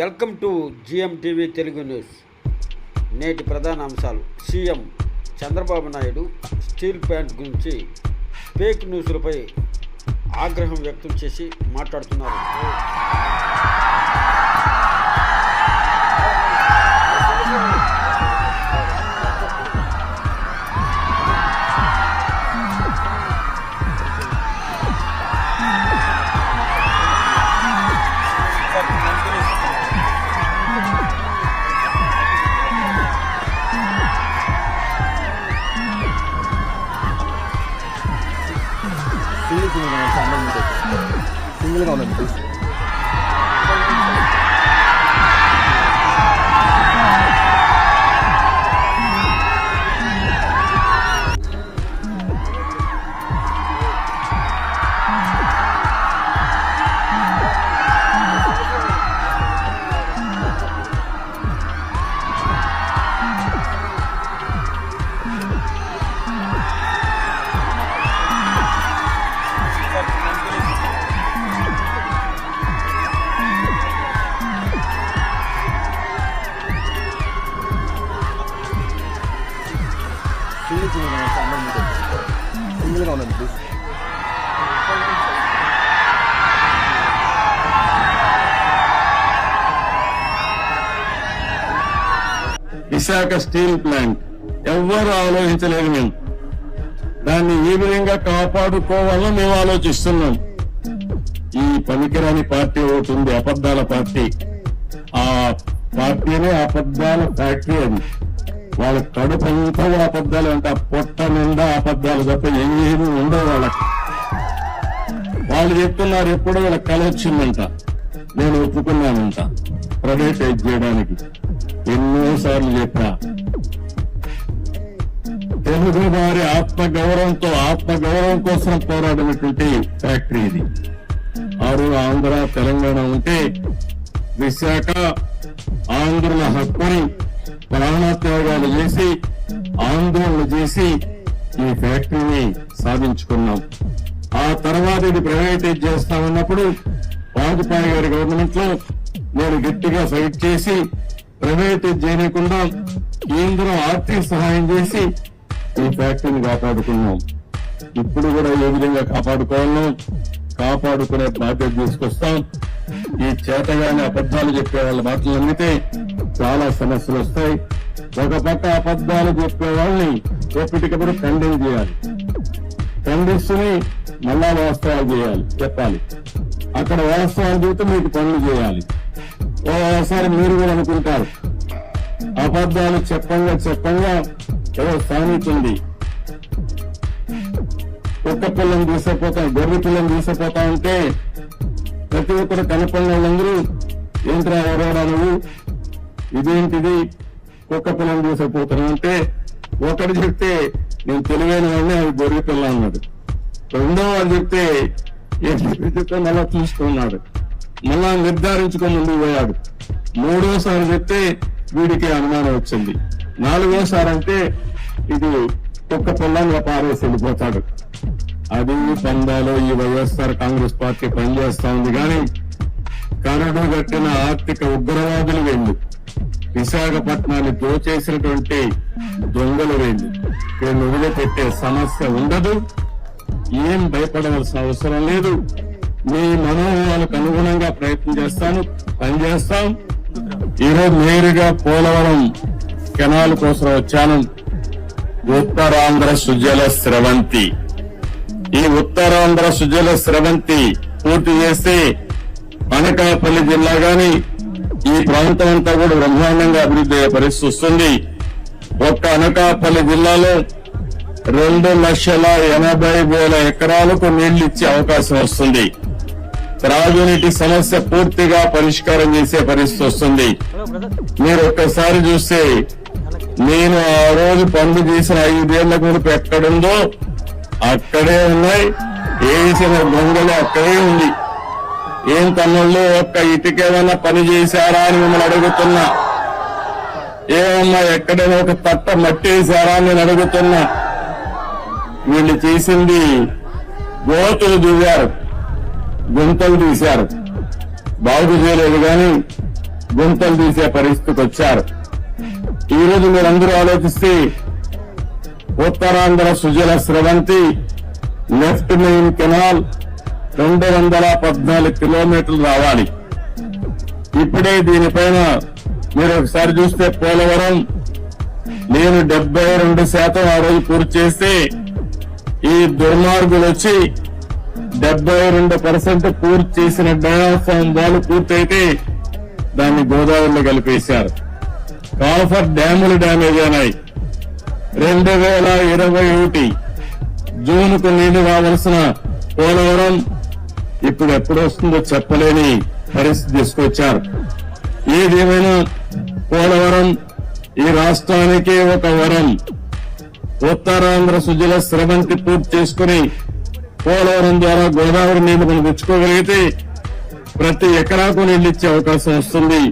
Welcome to GM TV Telugu news. నేటి ప్రధాన అంశాలు. CM Chandrababu Naidu steel plant గురించి ఫేక్ న్యూస్లపై ఆగ్రహం వ్యక్తం చేసి మాట్లాడుతున్నారు. సింగిల్ సింగిల్ ఉండండి సింగిల్గా ఉండండి ఉండండి ఉండండి ప్లీజ్ విశాఖ స్టీల్ ప్లాంట్. ఎవ్వరు ఆలోచించలేదు మేము. దాన్ని ఏ విధంగా కాపాడుకోవాలో మేము ఆలోచిస్తున్నాం. ఈ పనికిరాని పార్టీ ఒకటి ఉంది అబద్ధాల పార్టీ. ఆ పార్టీనే అబద్ధాల ఫ్యాక్టరీ అది. వాళ్ళ కడుపు అంతా అబద్ధాలు అంటే. ఆ పొట్ట నిండా అబద్ధాలు తప్ప ఏమీ ఉండవు వాళ్ళకి. వాళ్ళు చెప్తున్నారు ఎప్పుడో వీళ్ళ కళ వచ్చిందంట. నేను ఒప్పుకున్నానంట. ప్రైవేటైజ్ చేయడానికి. ఎన్నోసార్లు చెప్పా. తెలుగు వారి ఆత్మ గౌరవంతో ఆత్మ గౌరవం కోసం పోరాడినటువంటి ఫ్యాక్టరీ ఇది. ఆరు ఆంధ్ర తెలంగాణ ఉంటే విశాఖ ఆంధ్రుల హక్కుని ప్రాణత్యాగాలు చేసి ఆందోళన చేసి ఈ ఫ్యాక్టరీని సాధించుకున్నాం. ఆ తర్వాత ఇది ప్రైవేటైజ్ చేస్తామన్నప్పుడు వాజ్పేయి గారి గవర్నమెంట్లో నేను గట్టిగా ఫైట్ చేసి ప్రైవేటైజ్ చేయకుండా కేంద్రం ఆర్థిక సహాయం చేసి ఈ ఫ్యాక్టరీని కాపాడుకున్నాం. ఇప్పుడు కూడా ఏ విధంగా కాపాడుకోవాలో కాపాడుకునే బాధ్యత తీసుకొస్తాం. ఈ చేతగానే అబద్ధాలు చెప్పే వాళ్ళ మాటలు నమ్మితే చాలా సమస్యలు వస్తాయి. ఒక పక్క అబద్ధాలు చెప్పే వాళ్ళని ఎప్పటికప్పుడు ఖండన చేయాలి ఖండిస్తుని మళ్ళా వాస్తవాలు చేయాలి చెప్పాలి. అక్కడ వాస్తవాలు చూస్తే మీకు పనులు చేయాలి. ఓసారి మీరు కూడా అనుకుంటారు. అబద్ధాలు చెప్పంగా చెప్పంగా ఏదో సామెత ఉంది. కుక్క పిల్లని తీసుకుపోతా గొర్రె పిల్లని తీసుకుపోతా ఉంటే ప్రతి ఒక్కరు కనపడిన వాళ్ళందరూ ఏంట్రా ఎవరోడా నువ్వు ఇదేంటిది? కుక్క పిల్లలు తీసుకుపోతున్నావు అంటే ఒకటి చెప్తే నేను తెలివైన వాడిని అది గొర్రె పిల్ల అన్నాడు రెండో వాడు చెప్తే ఏంటి చెప్తే మళ్ళా చూసుకున్నాడు మళ్ళా నిర్ధారించుకొని ముందుకు పోయాడు. మూడోసారి చెప్తే వీడికి అనుమానం వచ్చింది. నాలుగోసారి అంటే ఇది కుక్క పిల్లంగా పారేసి వెళ్ళిపోతాడు. అది పందాలో ఈ వైఎస్ఆర్ కాంగ్రెస్ పార్టీ పనిచేస్తా ఉంది కానీ కరడు కట్టిన ఆర్థిక ఉగ్రవాదులు వెళ్ళు. విశాఖపట్నాన్ని దోచేసినటువంటి దొంగలు వెళ్ళు. వీళ్ళు వదిలిపెట్టే సమస్య ఉండదు. ఏం భయపడవలసిన అవసరం లేదు. మీ మనోభావాలకు అనుగుణంగా ప్రయత్నం చేస్తాను పనిచేస్తాం ఈరోజు నేరుగా పోలవరం కెనాల్ కోసం వచ్చాను. ఉత్తరాంధ్ర సుజల స్రవంతి. ఈ ఉత్తరాంధ్ర సుజల స్రవంతి పూర్తి చేస్తే అనకాపల్లి జిల్లా గాని ఈ ప్రాంతం అంతా కూడా బ్రహ్మాండంగా అభివృద్ధి అయ్యే పరిస్థితి వస్తుంది. ఒక్క అనకాపల్లి జిల్లాలో రెండు లక్షల ఎనభై వేల ఎకరాలకు నీళ్ళు ఇచ్చే అవకాశం వస్తుంది. త్రాగునీటి సమస్య పూర్తిగా పరిష్కారం చేసే పరిస్థితి వస్తుంది. మీరు ఒక్కసారి చూస్తే నేను ఆ రోజు పనులు చేసిన ఐదేళ్ళ మునుపు ఎక్కడుందో అక్కడే ఉన్నాయి. వేసిన దొంగలు అక్కడే ఉంది. ఏం తమ్ముళ్ళు ఒక్క ఇటుకేదన్నా పని చేశారా అని మిమ్మల్ని అడుగుతున్నా. ఏమమ్మా ఎక్కడైనా ఒక తట్ట మట్టి వేశారా అని నేను అడుగుతున్నా. వీళ్ళు చేసింది గోతులు దిగారు గుంతలు తీశారు. బాగు చేయలేదు కానీ గుంతలు తీసే పరిస్థితికి వచ్చారు. ఈ రోజు మీరందరూ ఆలోచిస్తే Uttarandhra Sujala Sravanthi left main canal రెండు వందల పద్నాలుగు కిలోమీటర్లు రావాలి. ఇప్పుడే దీనిపైన మీరు ఒకసారి చూస్తే పోలవరం నేను డెబ్బై రెండు శాతం ఆ రోజు పూర్తి చేస్తే ఈ దుర్మార్గులు వచ్చి డెబ్బై రెండు పర్సెంట్ పూర్తి చేసిన డయాఫామ్ వాళ్ళు పూర్తయితే దాన్ని గోదావరిలో కలిపేశారు. కాల్ఫర్ డ్యాములు డ్యామేజ్ అయినాయి. రెండు వేల ఇరవై ఒకటి జూన్కు నీళ్ళు రావాల్సిన పోలవరం ఇప్పుడు ఎప్పుడు వస్తుందో చెప్పలేని పరిస్థితి తీసుకొచ్చారు. ఏదేమైనా పోలవరం ఈ రాష్ట్రానికి ఒక వరం. ఉత్తరాంధ్ర సుజల స్రవంతి పూర్తి చేసుకుని పోలవరం ద్వారా గోదావరి నీళ్ళు మనం తెచ్చుకోగలిగితే ప్రతి ఎకరాకు నీళ్ళు ఇచ్చే అవకాశం వస్తుంది.